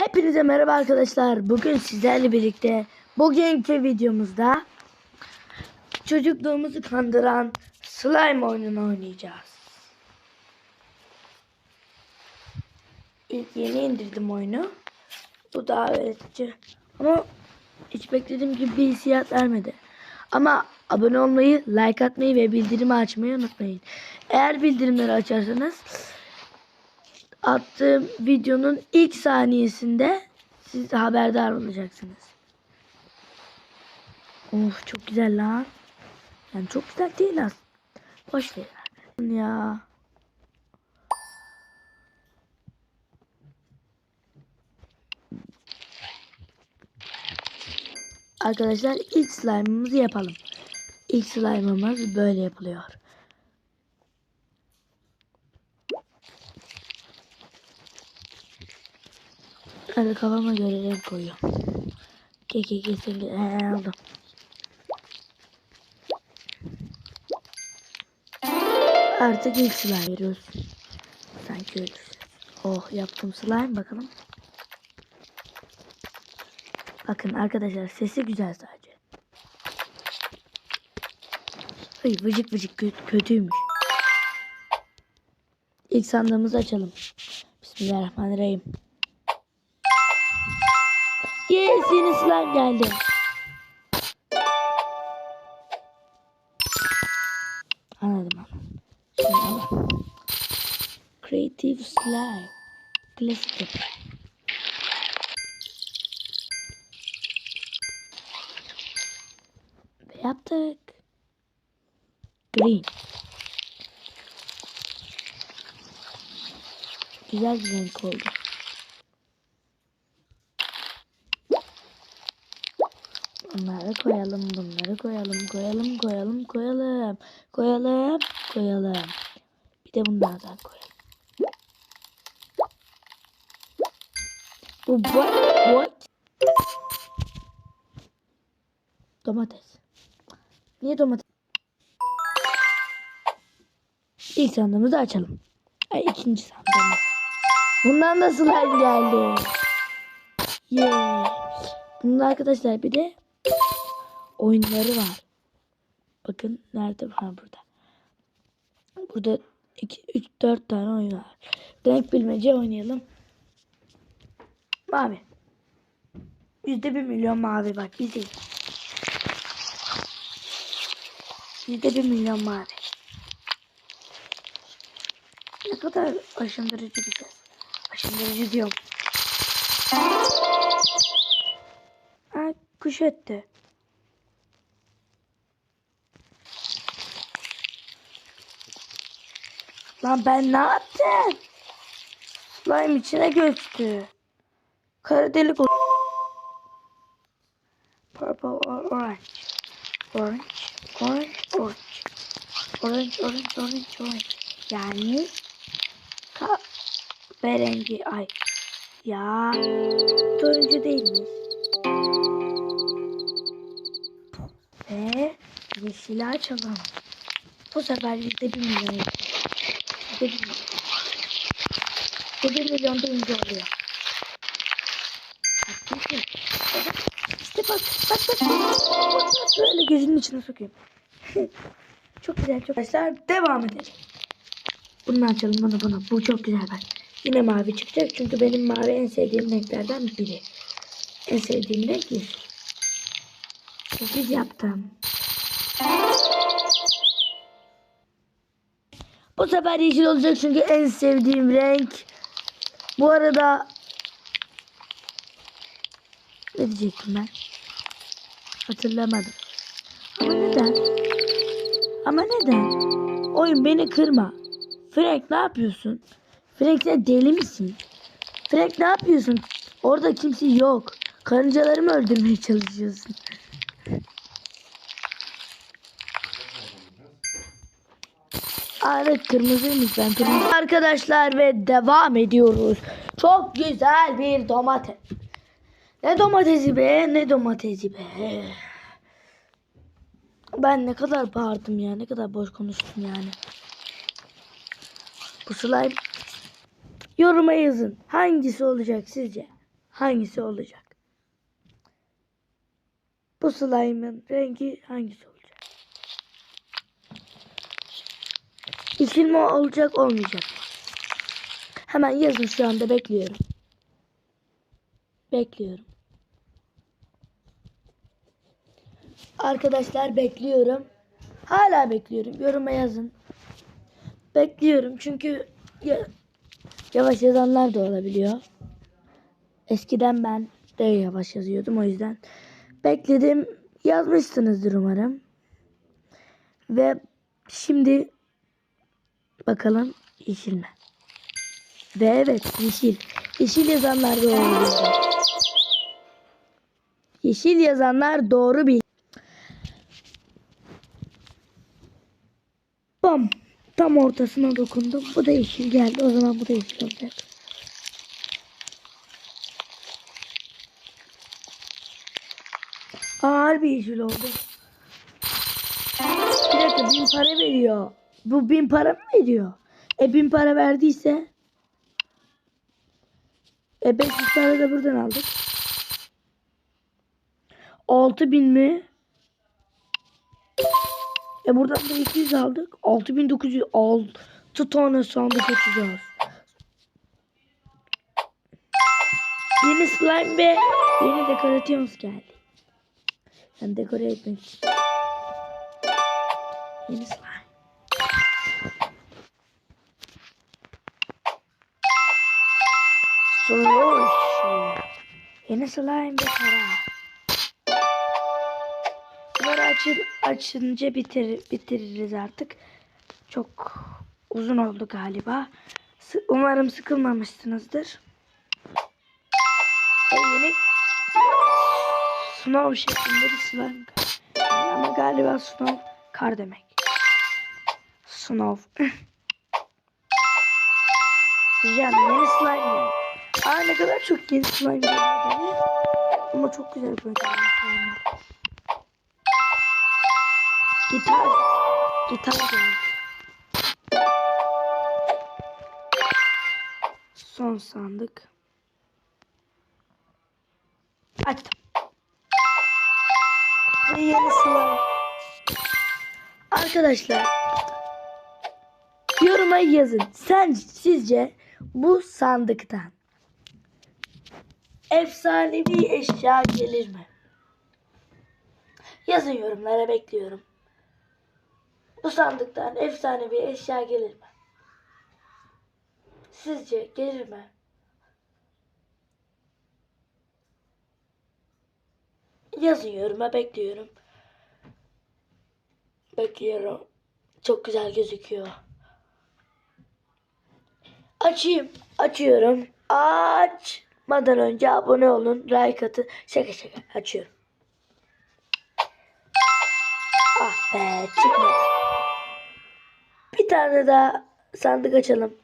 Hepinize merhaba arkadaşlar. Bugün sizlerle birlikte bugünkü videomuzda çocukluğumuzu kandıran slime oyununu oynayacağız. İlk yeni indirdim oyunu. Bu daha öğretici. Ama hiç beklediğim gibi bir hissiyat vermedi. Ama abone olmayı, like atmayı ve bildirimi açmayı unutmayın. Eğer bildirimleri açarsanız attığım videonun ilk saniyesinde siz haberdar olacaksınız. Of çok güzel lan. Yani çok güzel değil aslında. Boş ver. Ya. Arkadaşlar ilk slime'ımızı yapalım. İlk slime'ımız böyle yapılıyor. Hadi kafama göre renk koyuyorum. Keke kesin He, aldım. Artık ilk slime veriyoruz. Sanki öyle. Oh yaptım slime bakalım. Bakın arkadaşlar sesi güzel sadece. Ay vıcık vıcık kö- kötüymüş. İlk sandığımızı açalım. Bismillahirrahmanirrahim. Yes yeni slime geldi. Anladım anladım. Creative slime. Klasik yapı. Yaptık. Green. Güzel bir renk oldu. Bunları koyalım, bunları koyalım, koyalım, koyalım, koyalım, koyalım, koyalım. Bir de bunlardan koyalım. Bu what? What? Domates. Niye domates? İlk sandığımızı açalım. Ay ikinci sandığımız. Bundan da slime geldi. Yeah. Bunun arkadaşlar bir de oyunları var. Bakın nerede? Ha burada. Burada 2 3 4 tane oyun var. Renk bilmece oynayalım. Mavi. Yüzde bir milyon mavi bak bizi. Yüzde bir milyon mavi. Ne kadar aşındırıcı bir ses. Aşındırıcı diyorum. Ha, kuş etti. Lan ben ne yaptım? Slime içine göçtü. Kara delik oldu. Purple or orange. Orange, orange, orange. Orange, orange, orange, orange. Yani kahverengi ay. Ya turuncu değilmiş. Ve yeşili açalım. Bu sefer yüzde bir milyon. Yüzde bir milyon. Yüzde bir milyon turuncu oluyor. Bak, çünkü- İşte bak, bak, bak, bak, böyle gözünün içine sokayım. çok güzel, çok Arkadaşlar devam edelim. Bunu açalım, bunu, bunu. Bu çok güzel bak. Yine mavi çıkacak çünkü benim mavi en sevdiğim renklerden biri. En sevdiğim renk yeşil. Sekiz yaptım. Bu sefer yeşil olacak çünkü en sevdiğim renk. Bu arada ne diyecektim ben? Hatırlamadım. Ama neden? Ama neden? Oyun beni kırma. Frank ne yapıyorsun? Frank sen deli misin? Frank ne yapıyorsun? Orada kimse yok. Karıncalarımı öldürmeye çalışıyorsun. Evet kırmızıymış ben kırmızı. Arkadaşlar ve devam ediyoruz. Çok güzel bir domates. Ne domatesi be ne domatesi be. Ben ne kadar bağırdım ya ne kadar boş konuştum yani. Bu slime yoruma yazın. Hangisi olacak sizce? hangisi olacak? Bu slime'ın rengi hangisi olacak? Mi olacak olmayacak? Hemen yazın şu anda bekliyorum. Bekliyorum. Arkadaşlar bekliyorum. Hala bekliyorum. Yoruma yazın. Bekliyorum çünkü ya- yavaş yazanlar da olabiliyor. Eskiden ben de yavaş yazıyordum o yüzden. Bekledim. Yazmışsınızdır umarım. Ve şimdi bakalım yeşil mi? Ve evet yeşil. Yeşil yazanlar doğru bildi. Yeşil yazanlar doğru bil. Bam. Tam ortasına dokundum. Bu da yeşil geldi. O zaman bu da yeşil olacak. Aa, harbi yeşil oldu. Bir dakika bin para veriyor. Bu bin para mı veriyor? E bin para verdiyse e 500 para da buradan aldık. 6000 mi? E buradan da 200 aldık. 6900 6 tane sandık açacağız. Yeni slime ve yeni dekorasyons geldi. Ben dekore etmek için. Yeni slime. Solution. Yeni slime ve para. Bunları açın, açınca bitir, bitiririz artık. Çok uzun oldu galiba. Umarım sıkılmamışsınızdır. E, yeni Snow şeklinde bir slime. Ama galiba snow kar demek. Snow. Güzel yeni slime. Aa ne kadar çok yeni slime geldi. Ama çok güzel böyle slime. Gitar. Gitar geldi. Son sandık. Açtım. Ve yeni slime. Arkadaşlar. Yoruma yazın. Sen sizce bu sandıktan efsanevi eşya gelir mi? Yazın yorumlara bekliyorum. Bu sandıktan efsanevi eşya gelir mi? Sizce gelir mi? Yazın yoruma bekliyorum. Bekliyorum. Çok güzel gözüküyor. Açayım. Açıyorum. Açmadan önce abone olun. Like atın. Şaka şaka. Açıyorum. Ah be çıkmadı. Bir tane daha sandık açalım.